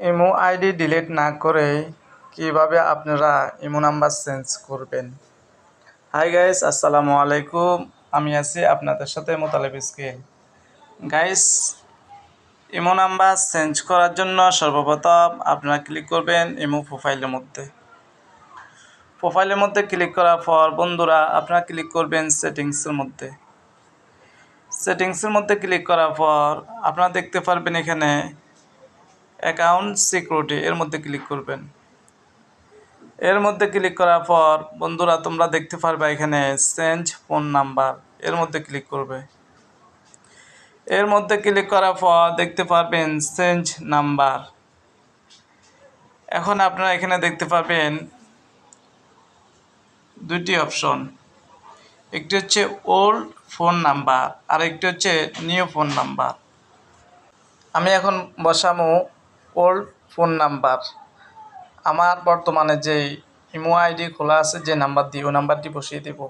Imo ID delete না করে কীভাবে আপনারা ইমো নাম্বার চেঞ্জ করবেন? হাই গাইস, আসসালামু আলাইকুম। আমি আছি আপনাদের সাথে Motaleb skill guys, imo number change করার জন্য সর্বপ্রথম আপনারা ক্লিক করবেন ইমো প্রোফাইলের মধ্যে। প্রোফাইলের মধ্যে ক্লিক করার পর বন্ধুরা আপনারা ক্লিক করবেন সেটিংসের মধ্যে। সেটিংসের মধ্যে ক্লিক করার পর আপনারা দেখতে পারবেন এখানে অ্যাকাউন্ট সিকিউরিটি এর মধ্যে ক্লিক করবেন। এর মধ্যে ক্লিক করার পর, বন্ধুরা, তোমরা দেখতে পারবে এখানে চেঞ্জ ফোন নাম্বার এর মধ্যে ক্লিক করবে। এর মধ্যে ক্লিক করার পর, দেখতে পারবেন চেঞ্জ নাম্বার এখন আপনারা এখানে দেখতে পাবেন দুটি অপশন একটি হচ্ছে ওল্ড ফোন নাম্বার আর একটি হচ্ছে নিউ ফোন নাম্বার আমি এখন বসামো ওল্ড ফোন নাম্বার। আমার বর্তমানে যে ইমো আইডি খোলা আছে, যে নাম্বার দিয়ে, ওই নাম্বারটি বসিয়ে দেব।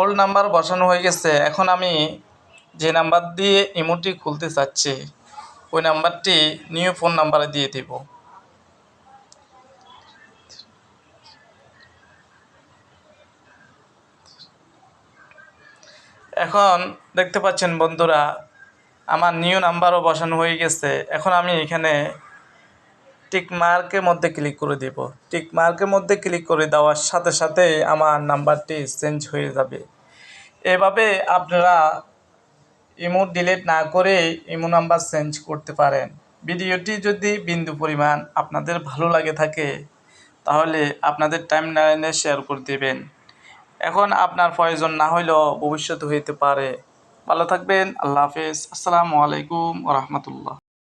ওল্ড নাম্বার বসানো হয়ে গেছে। এখন আমি যে নাম্বার দিয়ে ইমোটি খুলতে চাচ্ছি, ওই নাম্বারটি নিউ ফোন নাম্বারে দিয়ে দেব। এখন দেখতে পাচ্ছেন বন্ধুরা, আমার নিউ নাম্বারও বসানো হয়ে গেছে। এখন আমি এখানে টিক মার্কের মধ্যে ক্লিক করে দেব। টিক মার্কের মধ্যে ক্লিক করে দেওয়ার সাথে সাথে আমার নাম্বারটি চেঞ্জ হয়ে যাবে। এভাবে আপনারা ইমো ডিলিট না করে ইমো নাম্বার চেঞ্জ করতে পারেন। ভিডিওটি যদি বিন্দু পরিমাণ আপনাদের ভালো লাগে থাকে, তাহলে আপনাদের টাইম লাইনে শেয়ার করে দেবেন। এখন আপনার প্রয়োজন না হইলেও ভবিষ্যতে হইতে পারে। ভালো থাকবেন, আল্লাহ হাফেজ। আসসালামু আলাইকুম রহমতুল্লাহ।